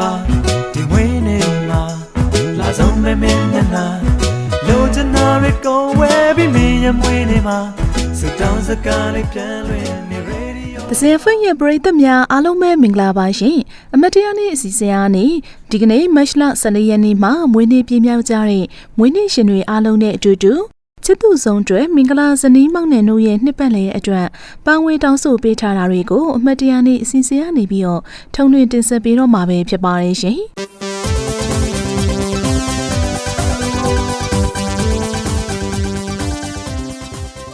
ပါဒီမွေးနေမှာလာဆုံးမဲမဲနာနာလိုချင်တာတွေကိုဝဲပြီးမင်းရမွေးနေမှာစတောင်းစကားလေးပြန်လွင်နေရေဒီယို။ဒဇင်ဖွင့်ရဲ့ပရိသတ်များအားလုံးပဲမင်္ဂလာပါရှင်။အမတ်တရားနေ့အစီအစဉ်အားနဲ့ဒီကနေ့မတ်လ12ရက်နေ့မှာမွေးနေ့ပြည့်မြောက်ကြတဲ့မွေးနေ့ရှင်တွေအားလုံးနဲ့အတူတူ ချစ်သူဆုံးတွေမင်္ဂလာဇနီးမောင်နှံတို့ရဲ့နှစ်ပတ်လည်ရဲ့အတွက်ပန်းဝေးတောင်းဆိုပေးထားတာတွေကိုအမတ်တရားနေ့အစီအစဉ်ကနေပြီးတော့ထုံလွှင့်တင်ဆက်ပေးတော့မှာပဲဖြစ်ပါတယ်ရှင်။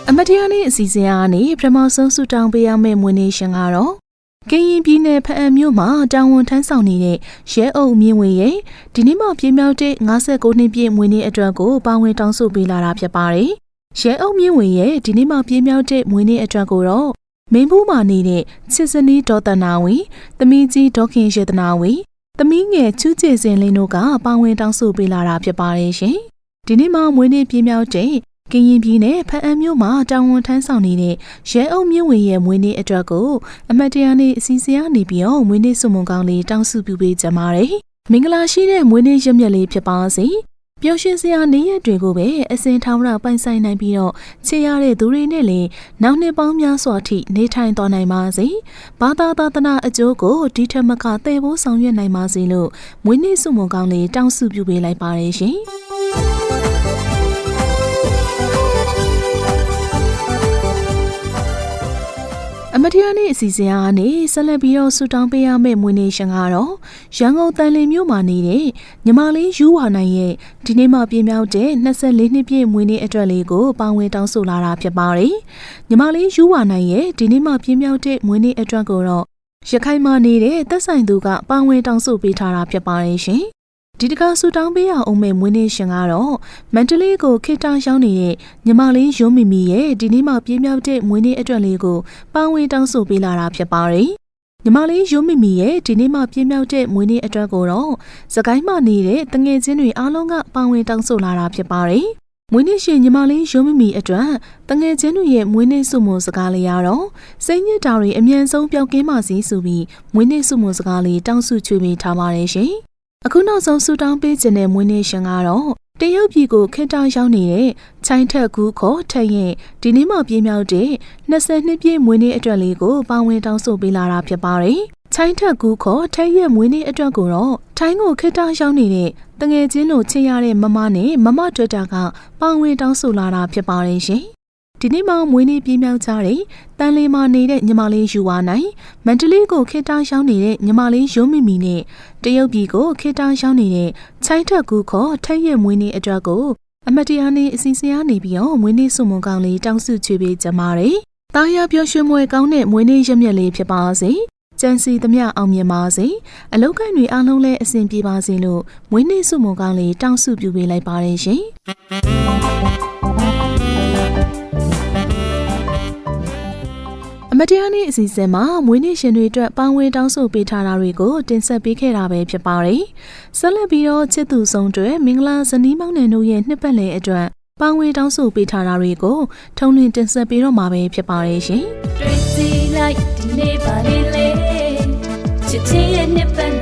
အမတ်တရားနေ့အစီအစဉ်အားနဲ့ပထမဆုံးဆူတောင်းပေးရမယ့်မွေးနေ့ရှင်ကတော့ ကရင်ပြည်နယ်ဖအံမြို့မှာတာဝန်ထမ်းဆောင်နေတဲ့ရဲအုပ်မြင့်ဝင်ရဲ့ဒီနေ့မှပြင်းမြောက်တဲ့59နှစ်ပြည့်မွေးနေ့အတွက်ကိုပါဝင်တောင်းဆိုပေးလာတာဖြစ်ပါတယ်။ရဲအုပ်မြင့်ဝင်ရဲ့ဒီနေ့မှပြင်းမြောက်တဲ့မွေးနေ့အတွက်ကိုတော့မင်းဘူးမှာနေတဲ့ချစ်စနီးဒေါ်တနာဝီသမီးကြီးဒေါခင်ရေတနာဝီသမီးငယ်ချူးချေစင်လင်းတို့ကပါဝင်တောင်းဆိုပေးလာတာဖြစ်ပါတယ်ရှင်။ဒီနေ့မှမွေးနေ့ပြင်းမြောက်တဲ့ ကရင်ပြည်နယ်ဖအံမြို့မှာတာဝန်ထမ်းဆောင်နေတဲ့ရဲအုပ်မြင့်ဝင်ရဲ့မွေးနေ့အတွက်ကိုအမတ်တရားနေ့အစီအစဉ်အနေပြီးတော့မွေးနေ့စုမုံကောင်းလေးတောင်းစုပြုပေးကြပါတယ်။မင်္ဂလာရှိတဲ့မွေးနေ့ရမြက်လေးဖြစ်ပါစေ။ပျော်ရွှင်စရာနေ့ရက်တွေကိုပဲအစဉ်ထောင်ရပိုင်ဆိုင်နိုင်ပြီးတော့ချေရတဲ့သူတွေနဲ့လည်းနောက်နှစ်ပေါင်းများစွာထိနေထိုင်သွားနိုင်ပါစေ။ဘာသာသာသနာအကျိုးကိုဒီထက်မကတည်ဖို့ဆောင်ရွက်နိုင်ပါစေလို့မွေးနေ့စုမုံကောင်းလေးတောင်းစုပြုပေးလိုက်ပါတယ်ရှင်။ မတရားနေ့အစီအစဉ်အားနဲ့ဆက်လက်ပြီးတော့ဆူတောင်းပေးရမယ့်မွေးနေ့ရှင်ကတော့ရန်ကုန်တန်လင်းမြို့မှာနေတဲ့ညီမလေးယူဝါနိုင်ရဲ့ဒီနေ့မှပြင်းမြောက်တဲ့24နှစ်ပြည့်မွေးနေ့အတွက်လေးကိုပါဝင်တောင်းဆိုလာတာဖြစ်ပါတယ်။ညီမလေးယူဝါနိုင်ရဲ့ဒီနေ့မှပြင်းမြောက်တဲ့မွေးနေ့အတွက်ကိုတော့ရခိုင်မှာနေတဲ့သက်ဆိုင်သူကပါဝင်တောင်းဆိုပေးထားတာဖြစ်ပါတယ်ရှင်။ ဒီတကားဆူတောင်းပေးရအောင်မဲ့မွေးနေ့ရှင်ကတော့မန္တလေးကိုခေတ္တရောက်နေတဲ့ညီမလေးရုံးမီမီရဲ့ဒီနေ့မှပြင်းမြောက်တဲ့မွေးနေ့အတွက်လေးကိုပါဝင်တောင်းဆိုပေးလာတာဖြစ်ပါတယ်။ညီမလေးရုံးမီမီရဲ့ဒီနေ့မှပြင်းမြောက်တဲ့မွေးနေ့အတွက်ကိုတော့စကိုင်းမှနေတဲ့တငယ်ချင်းတွေအားလုံးကပါဝင်တောင်းဆိုလာတာဖြစ်ပါတယ်။မွေးနေ့ရှင်ညီမလေးရုံးမီမီအတွက်တငယ်ချင်းတွေရဲ့မွေးနေ့စုမုံစကားလေးရတော့စိတ်ညစ်တာတွေအမြန်ဆုံးပျောက်ကင်းပါစေဆိုပြီးမွေးနေ့စုမုံစကားလေးတောင်းစုချွေပေးထားပါတယ်ရှင်။ အခုနောက်ဆုံးဆူတောင်းပေးခြင်းတဲ့မွေးနေ့ရှင်ကတော့တရုတ်ပြည်ကိုခေတ္တရောက်နေတဲ့ချိုင်းထက်ကူခေါ်ထက်ရဲ့ဒီနေ့မှပြင်းမြောက်တဲ့20နှစ်ပြည့်မွေးနေ့အတွက်လေးကိုပါဝင်တောင်းဆိုပေးလာတာဖြစ်ပါတယ်။ချိုင်းထက်ကူခေါ်ထက်ရဲ့မွေးနေ့အတွက်ကိုတော့ထိုင်းကိုခေတ္တရောက်နေတဲ့တငယ်ချင်းတို့ချစ်ရတဲ့မမနဲ့မမတွက်တာကပါဝင်တောင်းဆိုလာတာဖြစ်ပါတယ်ရှင်။ ဒီနေ့မှမွေးနေ့ပြင်းမြောက်ကြတဲ့တန်လီမာနေတဲ့ညီမလေးယူဝါနိုင်မန္တလေးကိုခေတ္တရောက်နေတဲ့ညီမလေးရုံးမီမီနဲ့တရုတ်ပြည်ကိုခေတ္တရောက်နေတဲ့ချိုင်းထက်ကူခေါ်ထက်ရဲ့မွေးနေ့အတွက်ကိုအမတ်တရားနေ့အစီအစဉ်အနေပြီးတော့မွေးနေ့စုမုံကောင်းလေးတောင်းစုချွေပေးကြပါရယ်။တာယာပြောရွှင်မွေကောင်းတဲ့မွေးနေ့ရက်မြက်လေးဖြစ်ပါစေ။ကျန်စီသမျှအောင်မြင်ပါစေ။အလောက်ကိုင်းတွေအားလုံးလည်းအဆင်ပြေပါစေလို့မွေးနေ့စုမုံကောင်းလေးတောင်းစုပြုပေးလိုက်ပါရရှင်။ အမတရားနေ့အစီအစဉ်မှာမွေးနေ့ရှင်တွေအတွက်ပန်းဝင်တောင်းဆိုပေးထားတာတွေကိုတင်ဆက်ပေးခဲ့တာပဲဖြစ်ပါတယ်။ဆက်လက်ပြီးတော့ချစ်သူဆုံးတွေမင်္ဂလာဇနီးမောင်နှံတို့ရဲ့နှစ်ပတ်လည်အတွက်ပန်းဝင်တောင်းဆိုပေးထားတာတွေကိုထုံလင်းတင်ဆက်ပေးတော့မှာပဲဖြစ်ပါတယ်ရှင်။တွေ့စီလိုက်ဒီနေ့ပါလေလေချစ်ချင်းရဲ့နှစ်ပတ်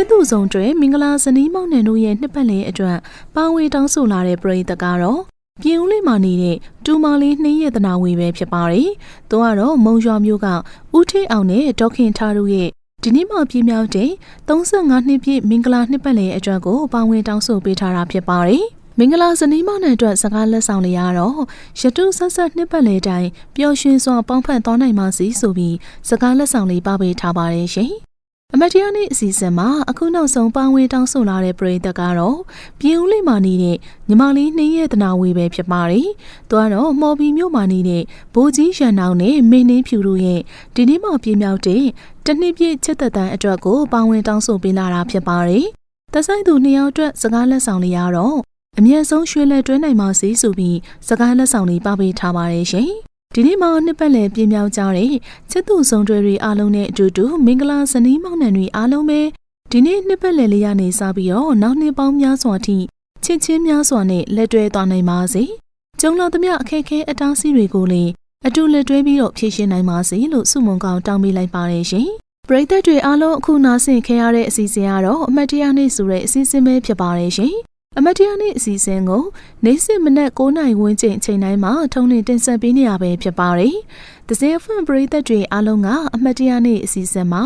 လေးလိုက်ချစ်သူဆုံးတွေမင်္ဂလာဇနီးမောင်နှံတို့ရဲ့နှစ်ပတ်လည်အတွက်ပါဝင်တောင်းဆိုလာတဲ့ပရိသတ်ကတော့ပြင်ဦးလေးမှာနေတဲ့တူမာလေးနှင်းရတနာဝေပဲဖြစ်ပါတယ်။သူကတော့မုံရွာမျိုးကဦးထေးအောင်နဲ့ဒေါက်ခင်ထားတို့ရဲ့ဒီနေ့မှပြင်းမြောက်တဲ့35နှစ်ပြည့်မင်္ဂလာနှစ်ပတ်လည်အတွက်ကိုပါဝင်တောင်းဆိုပေးထားတာဖြစ်ပါတယ်။မင်္ဂလာဇနီးမောင်နှံအတွက်စကားလက်ဆောင်လေးရတော့ရတုဆက်ဆက်နှစ်ပတ်လည်တိုင်းပျော်ရွှင်စွာပေါင်းဖက်သွားနိုင်ပါစေဆိုပြီးစကားလက်ဆောင်လေးပပေးထားပါတယ်ရှင်။ အမတ်တရားနေ့အစီအစဉ်မှာအခုနောက်ဆုံးပါဝင်တောင်းဆိုလာတဲ့ပရိသတ်ကတော့ပြည်ဦးလေးမှာနေတဲ့ညီမလေးနှင်းရဲ့တနာဝေပဲဖြစ်ပါတယ်။သူကတော့မော်ဘီမြို့မှာနေတဲ့ဘိုးကြီးရန်နောင်နဲ့မင်းနှင်းဖြူတို့ရဲ့ဒီနေ့မှပြင်းမြောက်တဲ့တနှစ်ပြည့်ချစ်သက်တမ်းအတွက်ကိုပါဝင်တောင်းဆိုပေးလာတာဖြစ်ပါတယ်။သက်ဆိုင်သူနှစ်ယောက်အတွက်စကားလက်ဆောင်လေးရတော့အမြတ်ဆုံးရွှေလက်တွဲနိုင်ပါစေဆိုပြီးစကားလက်ဆောင်လေးပပေးထားပါတယ်ရှင်။ ဒီနေ့မှာနှစ်ပတ်လည်ပြင်းမြောက်ကြတဲ့ချစ်သူဆောင်တွေတွေအားလုံးနဲ့အတူတူမင်္ဂလာဇနီးမောင်နှံတွေအားလုံးပဲဒီနေ့နှစ်ပတ်လည်လေးရနေစပြီးတော့နောက်နှစ်ပေါင်းများစွာထိချစ်ချင်းများစွာနဲ့လက်တွဲသွားနိုင်ပါစေ။ကျုံလာသမျှအခက်အခဲအတားအဆီးတွေကိုလည်းအတူလက်တွဲပြီးတော့ဖြေရှင်းနိုင်ပါစေလို့ဆုမွန်ကောင်းတောင်းပေးလိုက်ပါတယ်ရှင်။ပရိသတ်တွေအားလုံးအခုနားဆင်ခဲ့ရတဲ့အစီအစဉ်ကတော့အမတ်တရားနေ့ဆိုတဲ့အစီအစဉ်ပဲဖြစ်ပါတယ်ရှင်။ အမတ်တရားနေ့အစီအစဉ်ကိုနေ့စဉ်မနက်9:00နာရီဝန်းကျင်အချိန်တိုင်းမှာထုံးလင်းတင်ဆက်ပေးနေရပဲဖြစ်ပါတယ်။ဒဇယ်ဖန်ပရိသတ်တွေအားလုံးကအမတ်တရားနေ့အစီအစဉ်မှာ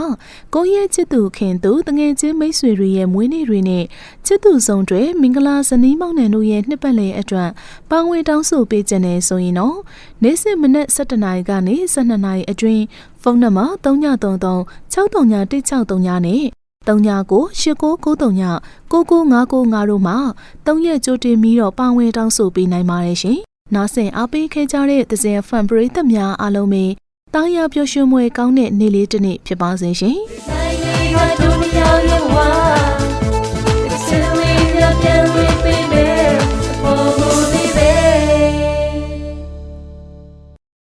ကိုယ့်ရဲ့ချစ်သူခင်သူတငယ်ချင်းမိတ်ဆွေတွေရဲ့မွေးနေ့တွေနဲ့ချစ်သူဆောင်တွေမင်္ဂလာဇနီးမောင်နှံတို့ရဲ့နှစ်ပတ်လည်အတွက်ပန်းဝေတောင်းဆိုပေးခြင်းနဲ့ဆိုရင်တော့နေ့စဉ်မနက်7:00နာရီကနေ12:00နာရီအတွင်းဖုန်းနံပါတ်3933 633163နဲ့ 39989939 9955တို့မှာ၃ရက်ကြိုတင်ပြီးတော့ပါဝင်တောင်းဆိုပေးနိုင်ပါတယ်ရှင်။နားဆင်အားပေးခဲ့ကြတဲ့သဇင်ဖန်ပရိသတ်များအားလုံးပဲတာယာပျော်ရွှင်မွေကောင်းတဲ့နေ့လေးတစ်နေ့ဖြစ်ပါစေရှင်။